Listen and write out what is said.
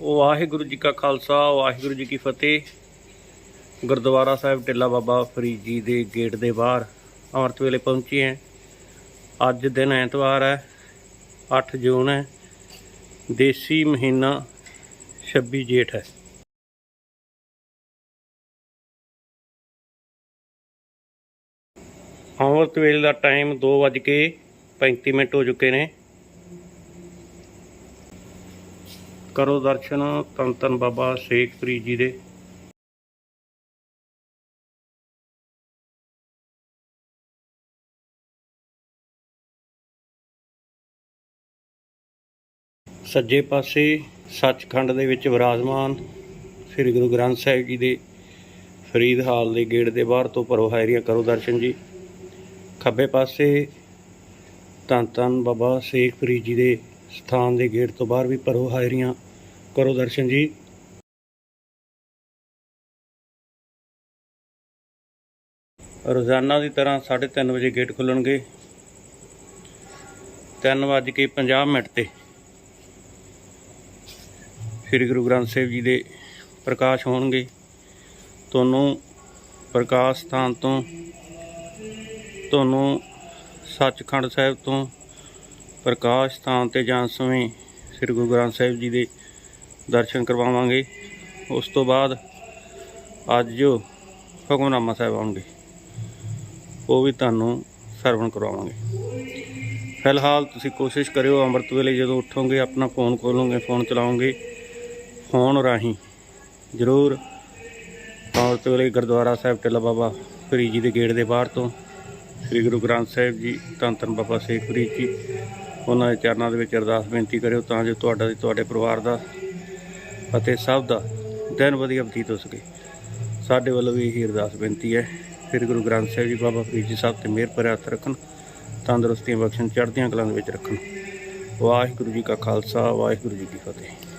ਵਾਹਿਗੁਰੂ ਜੀ ਕਾ ਖਾਲਸਾ, ਵਾਹਿਗੁਰੂ ਜੀ ਕੀ ਫਤਿਹ। ਗੁਰਦੁਆਰਾ ਸਾਹਿਬ ਟਿੱਲਾ ਬਾਬਾ ਫਰੀਦ ਜੀ ਦੇ ਗੇਟ ਦੇ ਬਾਹਰ ਅੰਮ੍ਰਿਤ ਵੇਲੇ ਪਹੁੰਚੇ ਹਾਂ। ਅੱਜ ਦਿਨ ਐਤਵਾਰ ਹੈ 8 ਜੂਨ ਹੈ। ਦੇਸੀ ਮਹੀਨਾ 26 ਜੇਠ ਹੈ। ਅੰਮ੍ਰਿਤ ਵੇਲੇ ਦਾ ਟਾਈਮ 2:35 ਮਿੰਟ ਹੋ ਚੁੱਕੇ ਨੇ। ਕਰੋ ਦਰਸ਼ਨ ਧੰਨ ਧੰਨ ਬਾਬਾ ਸ਼ੇਖਪ੍ਰੀਤ ਜੀ ਦੇ। ਸੱਜੇ ਪਾਸੇ ਸੱਚਖੰਡ ਦੇ ਵਿੱਚ ਵਿਰਾਜਮਾਨ ਸ੍ਰੀ ਗੁਰੂ ਗ੍ਰੰਥ ਸਾਹਿਬ ਜੀ ਦੇ ਫਰੀਦ ਹਾਲ ਦੇ ਗੇਟ ਦੇ ਬਾਹਰ ਤੋਂ ਭਰੋ ਹਾਇਰੀਆਂ ਕਰੋ ਦਰਸ਼ਨ ਜੀ। ਖੱਬੇ ਪਾਸੇ ਧੰਨ ਧੰਨ ਬਾਬਾ ਸ਼ੇਖਪ੍ਰੀਤ ਜੀ ਦੇ ਸਥਾਨ ਦੇ ਗੇਟ ਤੋਂ ਬਾਹਰ ਵੀ ਭਰੋ ਹਾਇਰੀਆਂ ਕਰੋ ਦਰਸ਼ਨ ਜੀ। ਰੋਜ਼ਾਨਾ ਦੀ ਤਰ੍ਹਾਂ 3:30 ਵਜੇ ਗੇਟ ਖੁੱਲਣਗੇ। 3:50 ਮਿੰਟ ਤੇ ਸ੍ਰੀ ਗੁਰੂ ਗ੍ਰੰਥ ਸਾਹਿਬ ਜੀ ਦੇ ਪ੍ਰਕਾਸ਼ ਹੋਣਗੇ। ਤੁਹਾਨੂੰ ਪ੍ਰਕਾਸ਼ ਸਥਾਨ ਤੋਂ, ਤੁਹਾਨੂੰ ਸੱਚਖੰਡ ਸਾਹਿਬ ਤੋਂ ਪ੍ਰਕਾਸ਼ ਸਥਾਨ ਤੇ ਜਾਣ ਸਮੇਂ ਸ੍ਰੀ ਗੁਰੂ ਗ੍ਰੰਥ ਸਾਹਿਬ ਜੀ ਦੇ ਦਰਸ਼ਨ ਕਰਵਾਵਾਂਗੇ। ਉਸ ਤੋਂ ਬਾਅਦ ਅੱਜ ਜੋ ਹੁਕਮਨਾਮਾ ਸਾਹਿਬ ਆਉਣਗੇ, ਉਹ ਵੀ ਤੁਹਾਨੂੰ ਸਰਵਣ ਕਰਵਾਵਾਂਗੇ। ਫਿਲਹਾਲ ਤੁਸੀਂ ਕੋਸ਼ਿਸ਼ ਕਰਿਓ ਅੰਮ੍ਰਿਤ ਵੇਲੇ ਜਦੋਂ ਉੱਠੋਗੇ, ਆਪਣਾ ਫੋਨ ਖੋਲੋਗੇ, ਫੋਨ ਚਲਾਓਗੇ, ਫੋਨ ਰਾਹੀਂ ਜ਼ਰੂਰ ਅੰਮ੍ਰਿਤ ਵੇਲੇ ਗੁਰਦੁਆਰਾ ਸਾਹਿਬ ਟਿੱਲਾ ਬਾਬਾ ਫਰੀਦ ਜੀ ਦੇ ਗੇਟ ਦੇ ਬਾਹਰ ਤੋਂ ਸ੍ਰੀ ਗੁਰੂ ਗ੍ਰੰਥ ਸਾਹਿਬ ਜੀ, ਧੰਨ ਧੰਨ ਬਾਬਾ ਸ਼ੇਖ ਫਰੀਦ ਜੀ ਉਹਨਾਂ ਦੇ ਚਰਨਾਂ ਦੇ ਵਿੱਚ ਅਰਦਾਸ ਬੇਨਤੀ ਕਰਿਓ ਤਾਂ ਜੋ ਤੁਹਾਡਾ ਤੇ ਤੁਹਾਡੇ ਪਰਿਵਾਰ ਦਾ ਅਤੇ ਸਭ ਦਾ ਦਿਨ ਵਧੀਆ ਬਤੀਤ ਹੋ ਸਕੇ। ਸਾਡੇ ਵੱਲੋਂ ਵੀ ਇਹੀ ਅਰਦਾਸ ਬੇਨਤੀ ਹੈ। ਫਿਰ ਗੁਰੂ ਗ੍ਰੰਥ ਸਾਹਿਬ ਜੀ, ਬਾਬਾ ਫਰੀਦ ਜੀ ਸਾਹਿਬ ਤੇ ਮਿਹਰ ਭਰਿਆ ਹੱਥ ਰੱਖਣ, ਤੰਦਰੁਸਤੀਆਂ ਬਖਸ਼ਣ, ਚੜ੍ਹਦੀਆਂ ਕਲਾਂ ਦੇ ਵਿੱਚ ਰੱਖਣ। ਵਾਹਿਗੁਰੂ ਜੀ ਕਾ ਖਾਲਸਾ, ਵਾਹਿਗੁਰੂ ਜੀ ਕੀ ਫਤਿਹ।